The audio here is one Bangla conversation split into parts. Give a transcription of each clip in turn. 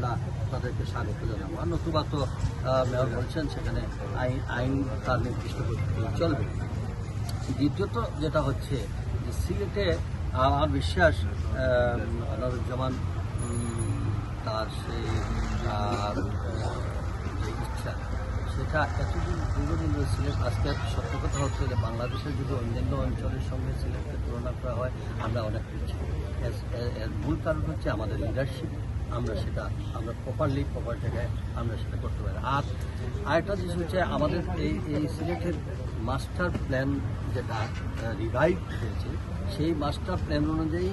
আমরা তাদেরকে স্বাগত জানাব। নতুবা তো মেয়র বলছেন সেখানে আইন আইন তার নির্দিষ্ট চলবে। দ্বিতীয়ত যেটা হচ্ছে যে সিলেটে আমার বিশ্বাস আনারুজ্জামান তার সেই যে ইচ্ছা, সেটা এতদিন দীর্ঘদিন সিলেট, আজকে সত্য কথা হচ্ছে যে বাংলাদেশের যদি অন্যান্য অঞ্চলের সঙ্গে সিলেটকে তুলনা করা হয়, আমরা অনেক পিছিয়ে। মূল কারণ হচ্ছে আমাদের লিডারশিপ আমরা সেটা, আমরা প্রপারলি প্রপার জায়গায় আমরা সেটা করতে পারি। আর আরেকটা জিনিস হচ্ছে আমাদের এই এই সিলেটের মাস্টার প্ল্যান যেটা রিভাইভ হয়েছে, সেই মাস্টার প্ল্যান অনুযায়ী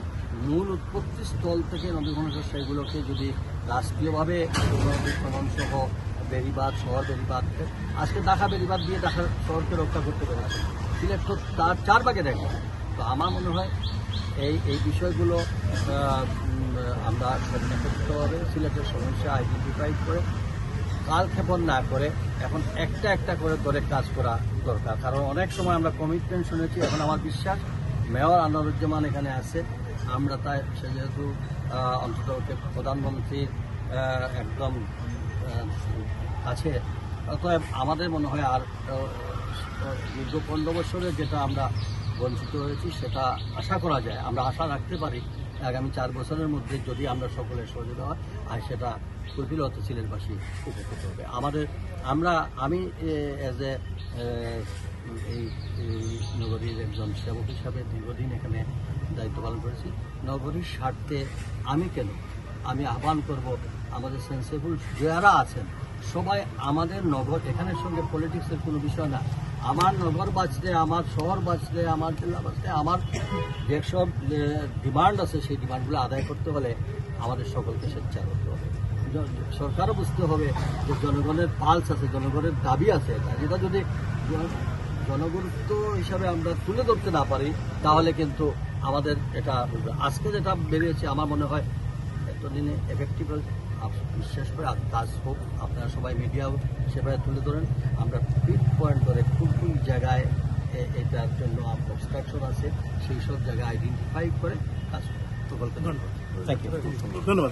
মূল উৎপত্তি স্থল থেকে নদীগঞ্জ সেগুলোকে যদি রাষ্ট্রীয়ভাবে সহ বেরিবাদ শহর বেরিবাদ আজকে ঢাকা বেরিবাদ দিয়ে ঢাকা শহরকে রক্ষা করতে পেরেছে। সিলেট তো তার চার ভাগে দেখে। তো আমার মনে হয় এই এই বিষয়গুলো আমরা সচেতন করতে হবে সিলেটের সমস্যা আইডেন্টিফাই করে কালক্ষেপণ না করে এখন একটা একটা করে ধরে কাজ করা দরকার। কারণ অনেক সময় আমরা কমিটমেন্ট শুনেছি এখন আমার বিশ্বাস মেয়র আনোয়ারুজ্জামান এখানে আছে আমরা তাই সে যেহেতু অন্তত প্রধানমন্ত্রীর একদম আহ, কাছে অতএব আমাদের মনে হয় আর দীর্ঘ পনেরো বছরে যেটা আমরা বঞ্চিত হয়েছি, সেটা আশা করা যায়। আমরা আশা রাখতে পারি আগামী চার বছরের মধ্যে যদি আমরা সকলের সহযোগিতা হয়, আর সেটা হতে সিলেটবাসী উপকৃত হবে। আমাদের, আমরা, আমি এজ এ, এই নগরীর একজন সেবক হিসাবে দীর্ঘদিন এখানে দায়িত্ব পালন করেছি। নগরীর স্বার্থে আমি কেন? আমি আহ্বান করব আমাদের সেন্সেবল যারা আছেন, সবাই আমাদের নগর, এখানের সঙ্গে পলিটিক্সের কোনো বিষয় না। আমার নগর বাঁচতে, আমার শহর বাঁচতে, আমার জেলা বাঁচতে, আমার যেসব ডিমান্ড আছে, সেই ডিমান্ডগুলো আদায় করতে হলে আমাদের সকলকে স্বেচ্ছা করতে হবে। সরকারও বুঝতে হবে যে জনগণের পালস আছে, জনগণের দাবি আছে। যেটা যদি জন- জনগুরুত্ব হিসাবে আমরা তুলে ধরতে না পারি, তাহলে কিন্তু আমাদের এটা আজকে যেটা বেরিয়েছে, আমার মনে হয় এতদিনে এফেক্টিভ বিশ্বাস করে কাজ হোক, আপনারা সবাই মিডিয়াও সেভাবে তুলে ধরেন। আমরা পিক পয়েন্ট করে কোন কোন জায়গায় এ- এটার জন্য অবস্ট্রাকশন আছে সেই সব জায়গায় আইডেন্টিফাই করে কাজ। সকলকে ধন্যবাদ। ধন্যবাদ।